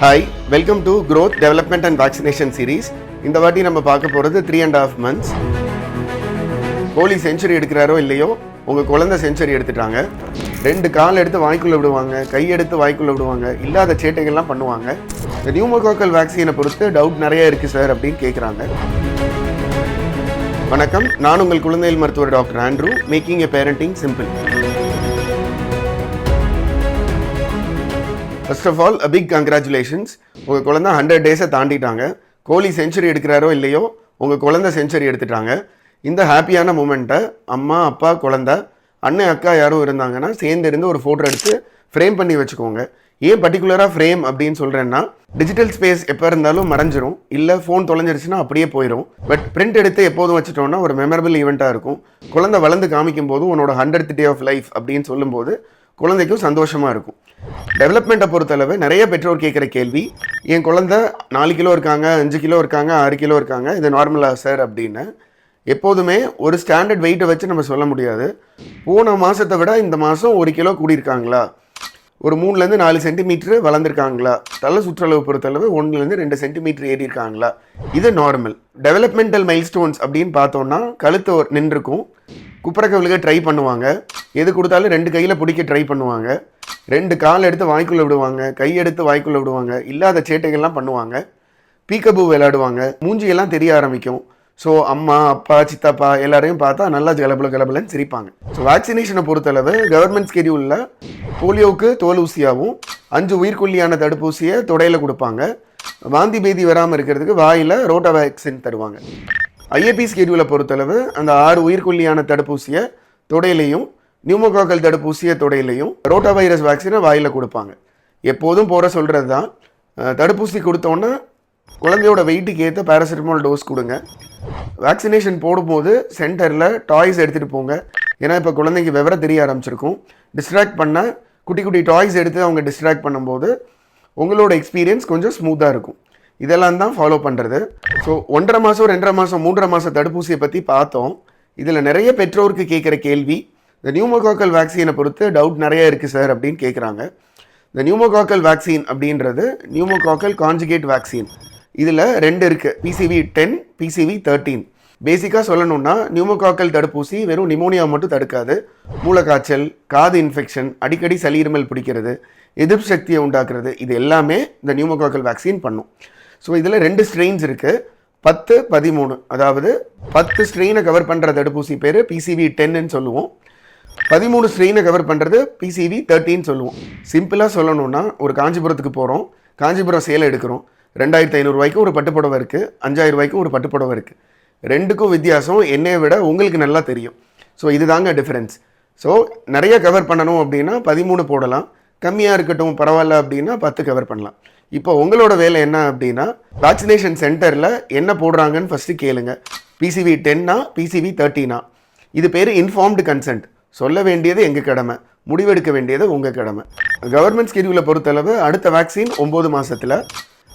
Hi welcome to growth development and vaccination series இந்த வாட்டி நம்ம பார்க்க போகிறது three and half months Kohli century எடுக்கிறாரோ இல்லையோ உங்கள் குழந்தை செஞ்சுரி எடுத்துட்டாங்க. ரெண்டு கால் எடுத்து வாய்க்குள்ளே விடுவாங்க கை எடுத்து வாய்க்குள்ளே விடுவாங்க இல்லாத சேட்டைகள்லாம் பண்ணுவாங்க. இந்த நியூமோகோக்கல் வேக்சினை பொறுத்து டவுட் நிறைய இருக்குது சார் அப்படின்னு கேட்குறாங்க வணக்கம் நான் உங்கள் குழந்தைகள் மருத்துவர் doctor Andrew making a parenting simple first of all a big congratulations உங்கள் குழந்தை ஹண்ட்ரட் டேஸை தாண்டிட்டாங்க. கோலி செஞ்சுரி எடுக்கிறாரோ இல்லையோ உங்கள் குழந்தை செஞ்சுரி எடுத்துட்டாங்க. இந்த ஹாப்பியான மூமெண்ட்டை அம்மா அப்பா குழந்த அண்ணன் அக்கா யாரும் இருந்தாங்கன்னா சேர்ந்து இருந்து ஒரு ஃபோட்டோ எடுத்து ஃப்ரேம் பண்ணி வச்சுக்கோங்க. ஏன் பர்டிகுலராக ஃப்ரேம் அப்படின்னு சொல்கிறேன்னா டிஜிட்டல் ஸ்பேஸ் எப்போ இருந்தாலும் மறைஞ்சிரும். இல்லை ஃபோன் தொலைஞ்சிருச்சுன்னா அப்படியே போயிடும் பட் பிரிண்ட் எடுத்து எப்போதும் வச்சுட்டோம்னா ஒரு மெமரபிள் ஈவெண்ட்டாக இருக்கும். குழந்தை வளர்ந்து காமிக்கும் போது உன்னோட ஹண்ட்ரட் டே ஆஃப் லைஃப் அப்படின்னு சொல்லும்போது குழந்தைக்கும் சந்தோஷமாக இருக்கும். டெவலப்மெண்ட்டை பொறுத்தளவு நிறைய பெற்றோர் கேட்குற கேள்வி. என் குழந்தை நாலு கிலோ இருக்காங்க அஞ்சு கிலோ இருக்காங்க ஆறு கிலோ இருக்காங்க இது நார்மலாக சார் அப்படின்னு எப்போதுமே ஒரு ஸ்டாண்டர்ட் வெயிட்டை வச்சு நம்ம சொல்ல முடியாது. போன மாதத்தை விட இந்த மாதம் ஒரு கிலோ கூடியிருக்காங்களா? ஒரு மூணுலேருந்து நாலு சென்டிமீட்ரு வளர்ந்துருக்காங்களா? தலை சுற்றளவு பொறுத்தளவு ஒன்றுலேருந்து ரெண்டு சென்டிமீட்டர் ஏறியிருக்காங்களா? இது நார்மல் டெவலப்மெண்டல் மைல்ஸ்டோன்ஸ் அப்படின்னு பார்த்தோம்னா கழுத்து நின்றுருக்கும் நின்றுக்கும் ட்ரை பண்ணுவாங்க. எது கொடுத்தாலும் ரெண்டு கையில் பிடிக்க ட்ரை பண்ணுவாங்க. ரெண்டு கால் எடுத்து வாய்க்குள்ளே விடுவாங்க கை எடுத்து வாய்க்குள்ளே விடுவாங்க இல்லாத சேட்டைகள்லாம் பண்ணுவாங்க பீக்கபூ விளையாடுவாங்க மூஞ்சியெல்லாம் தெரிய ஆரம்பிக்கும். ஸோ அம்மா அப்பா சித்தப்பா எல்லாரையும் பார்த்தா நல்லா கலபல கலபலன்னு சிரிப்பாங்க. ஸோ வேக்சினேஷனை பொறுத்தளவு கவர்மெண்ட் ஸ்கெடியூலில் போலியோவுக்கு தோல் ஊசியாகவும் அஞ்சு உயிர்கொல்லியான தடுப்பூசியை தொடையில் கொடுப்பாங்க. வாந்தி பேதி வராமல் இருக்கிறதுக்கு வாயில் ரோட்டா வேக்சின் தருவாங்க ஐஏபி ஸ்கெடியூலை பொறுத்தளவு அந்த ஆறு உயிர்கொல்லியான தடுப்பூசியை தொடையிலையும் நியூமோகாக்கல் தடுப்பூசியை தொடையிலையும் ரோட்டா வைரஸ் வேக்சினை வாயில் கொடுப்பாங்க. எப்போதும் போகிற சொல்கிறது தான் தடுப்பூசி கொடுத்தோன்னே குழந்தையோட வெயிட்டுக்கு ஏற்ற பேராசிட்டமால் டோஸ் கொடுங்க. வேக்சினேஷன் போடும்போது சென்டரில் டாய்ஸ் எடுத்துகிட்டு போங்க. ஏன்னா இப்போ குழந்தைக்கு விவரம் தெரிய ஆரம்பிச்சிருக்கும். டிஸ்ட்ராக்ட் பண்ண குட்டி குட்டி டாய்ஸ் எடுத்து அவங்க டிஸ்ட்ராக்ட் பண்ணும்போது உங்களோட எக்ஸ்பீரியன்ஸ் கொஞ்சம் ஸ்மூத்தாக இருக்கும். இதெல்லாம் தான் ஃபாலோ பண்ணுறது ஸோ ஒன்றரை மாதம் ரெண்டரை மாதம் மூன்றரை மாதம் தடுப்பூசியை பற்றி பார்த்தோம். இதில் நிறைய பெற்றோருக்கு கேட்குற கேள்வி. இந்த நியூமோகாக்கல் வேக்சினை பொறுத்து டவுட் நிறைய இருக்குது சார் அப்படின்னு கேட்குறாங்க இந்த நியூமோகாக்கல் வேக்சின் அப்படின்றது நியூமோகாக்கல் கான்ஜுகேட் வேக்சின் இதில் ரெண்டு இருக்குது பிசிவி டென் பிசிவி தேர்ட்டீன் பேசிக்காக சொல்லணும்னா நியூமோகாக்கல் தடுப்பூசி வெறும் நிமோனியா மட்டும் தடுக்காது. மூளைக்காய்ச்சல் காது இன்ஃபெக்ஷன் அடிக்கடி சளி இருமல் பிடிக்கிறது எதிர்ப்பு சக்தியை உண்டாக்குறது இது எல்லாமே இந்த நியூமோகாக்கல் வேக்சின் பண்ணும். ஸோ இதில் ரெண்டு ஸ்ட்ரெயின்ஸ் இருக்குது பத்து பதிமூணு. அதாவது பத்து ஸ்ட்ரெயினை கவர் பண்ணுற தடுப்பூசி பேர் பிசிவி டென்னு சொல்லுவோம். பதிமூணு ஸ்ட்ரெயினை கவர் பண்ணுறது பிசிவி தேர்ட்டின்னு சொல்லுவோம். சிம்பிளாக சொல்லணும்னா ஒரு காஞ்சிபுரத்துக்கு போகிறோம் காஞ்சிபுரம் சேலை எடுக்கிறோம். ரெண்டாயிரத்தி ஐநூறுரூவாய்க்கும் ஒரு பட்டுப்புடவை இருக்குது அஞ்சாயிரம் ரூபாய்க்கும் ஒரு பட்டுப்புடவை இருக்குது ரெண்டுக்கும் வித்தியாசம். என்னையை விட உங்களுக்கு நல்லா தெரியும். ஸோ இதுதாங்க டிஃப்ரென்ஸ் ஸோ நிறைய கவர் பண்ணணும் அப்படின்னா பதிமூணு போடலாம். கம்மியாக இருக்கட்டும் பரவாயில்ல அப்படின்னா பத்து கவர் பண்ணலாம். இப்போ உங்களோட வேலை என்ன அப்படின்னா வேக்சினேஷன் சென்டரில் என்ன போடுறாங்கன்னு ஃபஸ்ட்டு கேளுங்க. பிசிவி டென்னா பிசிவி தேர்ட்டினா இது பேர் இன்ஃபார்ம்டு கன்சென்ட் சொல்ல வேண்டியது எங்கள் கடமை? முடிவெடுக்க வேண்டியது உங்கள் கடமை. கவர்மெண்ட் ஸ்கெடியூலை பொறுத்தளவு அடுத்த வேக்சின் ஒம்பது மாதத்தில்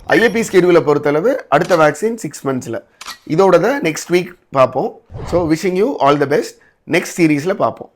ஐஏபி ஸ்கெடியூலை பொறுத்தளவு அடுத்த வேக்சின் சிக்ஸ் மந்த்ஸில் இதோட நெக்ஸ்ட் வீக் பார்ப்போம் so wishing you all the best next சீரீஸில் பார்ப்போம்